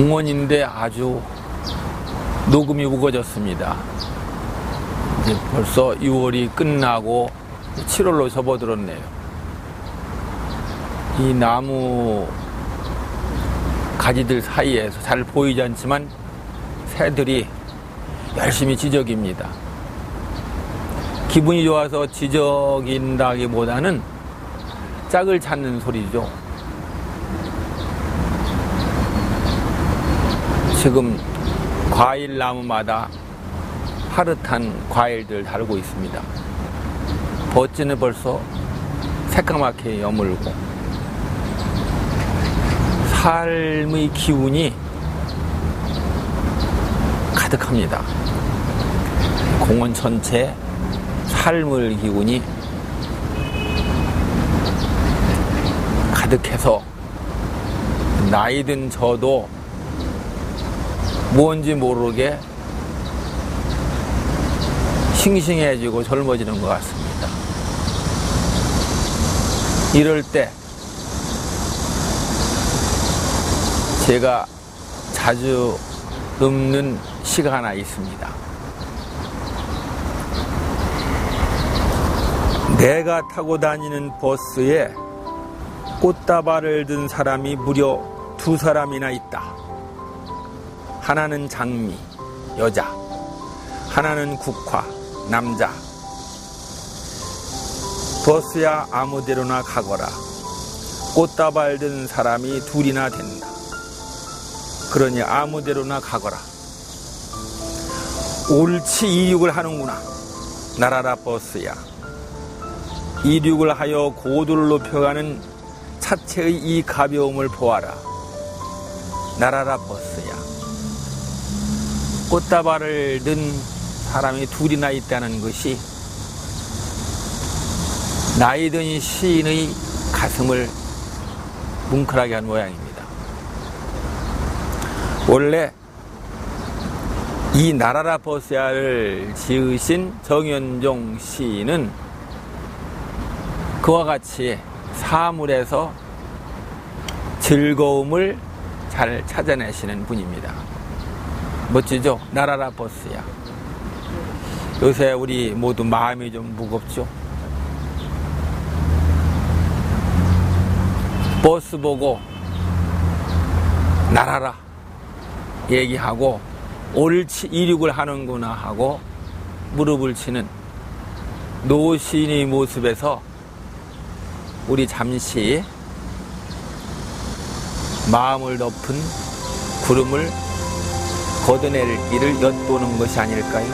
공원인데 아주 녹음이 우거졌습니다. 이제 벌써 6월이 끝나고 7월로 접어들었네요. 이 나무 가지들 사이에서 잘 보이지 않지만 새들이 열심히 지적입니다. 기분이 좋아서 지적인다기보다는 짝을 찾는 소리죠. 지금 과일 나무마다 파릇한 과일들 달고 있습니다. 버찌는 벌써 새까맣게 여물고 삶의 기운이 가득합니다. 공원 전체 삶의 기운이 가득해서 나이든 저도 뭔지 모르게 싱싱해지고 젊어지는 것 같습니다. 이럴 때 제가 자주 읊는 시가 하나 있습니다. 내가 타고 다니는 버스에 꽃다발을 든 사람이 무려 두 사람이나 있다. 하나는 장미, 여자. 하나는 국화, 남자. 버스야 아무 데로나 가거라. 꽃다발 든 사람이 둘이나 된다. 그러니 아무 데로나 가거라. 옳지 이륙을 하는구나. 나라라 버스야. 이륙을 하여 고도를 높여가는 차체의 이 가벼움을 보아라. 나라라 버스야. 꽃다발을 든 사람이 둘이나 있다는 것이 나이 든 시인의 가슴을 뭉클하게 한 모양입니다. 원래 이 나라라 버스야를 지으신 정현종 시인은 그와 같이 사물에서 즐거움을 잘 찾아내시는 분입니다. 멋지죠? 나라라 버스야. 요새 우리 모두 마음이 좀 무겁죠? 버스 보고 나라라 얘기하고 옳지 이륙을 하는구나 하고 무릎을 치는 노시인의 모습에서 우리 잠시 마음을 덮은 구름을 걷어낼 길을 엿보는 것이 아닐까요?